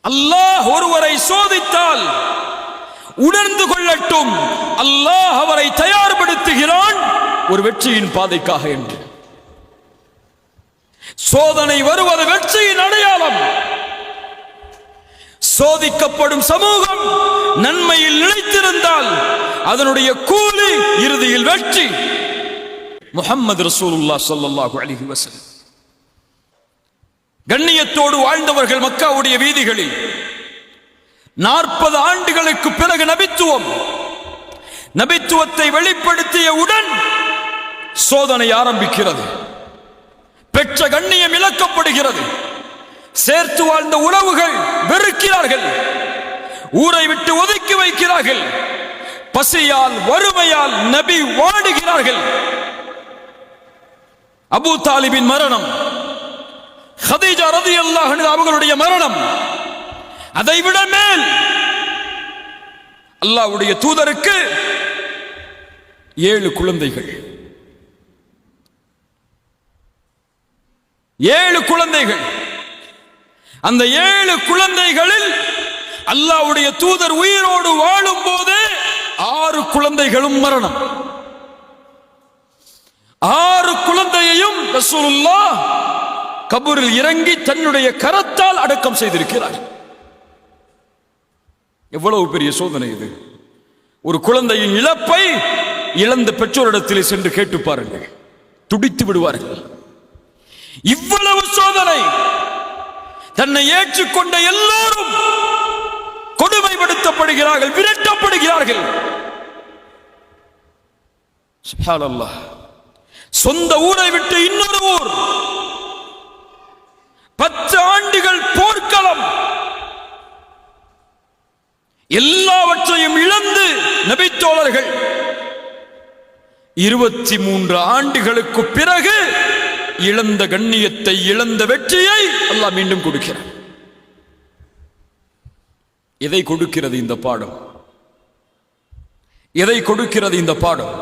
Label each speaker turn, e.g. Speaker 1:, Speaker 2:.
Speaker 1: அல்லாஹ் ஒருவரை சோதித்தால் உணர்ந்து கொள்ளட்டும். அல்லாஹ் அவரை தயார்படுத்துகிறான். ஒரு வெற்றியின் பாதைக்காக என்று. சோதனை வருவது வெற்றியின் அடையாளம். சோதிக்கப்படும் சமூகம் நன்மையில் நிலைத்திருந்தால் அதனுடைய கூலி இறுதியில் வெற்றி. முகமது ரசூலுல்லா சொல்லல்லாஹு அலிஹி வஸல்லம். கண்ணியத்தோடு வாழ்ந்தவர்கள் மக்காவுடைய வீதிகளில். நாற்பது ஆண்டுகளுக்கு பிறகு நபித்துவம். நபித்துவத்தை வெளிப்படுத்தியவுடன் சோதனை ஆரம்பிக்கிறது. பெற்ற கண்ணியம் இழக்கப்படுகிறது. சேர்த்து வாழ்ந்த உறவுகள் வெறுக்கிறார்கள். ஊரை விட்டு ஒதுக்கி வைக்கிறார்கள். பசியால் வறுமையால் நபி வாடுகிறார்கள். அபூ தாலிபின் மரணம். ஹதீஜா ரதியல்லாஹு அல்லாஹ் அவர்களுடைய மரணம் அதை விட மேல் அல்லாவுடைய தூதருக்கு ஏழு குழந்தைகள் ஏழு குழந்தைகள் அந்த ஏழு குழந்தைகளில் அல்லாவுடைய தூதர் உயிரோடு வாழும் போது ஆறு குழந்தைகளும் மரணம் ஆறு குழந்தையையும் ரசூலுல்லாஹ் கபூரில் இறங்கி தன்னுடைய கரத்தால் அடக்கம் செய்திருக்கிறார். எவ்வளவு பெரிய சோதனை இது. ஒரு குழந்தையின் இழப்பை இழந்த பெற்றோரிடத்தில் சென்று கேட்டு பாருங்கள். துடித்து விடுவார்கள். இவ்வளவு சோதனை. தன்னை ஏற்றுக்கொண்ட எல்லோரும் கொடுமைப்படுத்தப்படுகிறார்கள் விரட்டப்படுகிறார்கள். சொந்த ஊரை விட்டு இன்னொரு ஊர். எல்லாவற்றையும் இழந்து நபித்தோழர்கள் இருபத்தி மூன்று ஆண்டுகளுக்கு பிறகு இழந்த கண்ணியத்தை இழந்த வெற்றியை அல்லாஹ் மீண்டும் கொடுக்கிறார் எதை கொடுக்கிறது இந்த பாடம்? எதை கொடுக்கிறது இந்த பாடம்?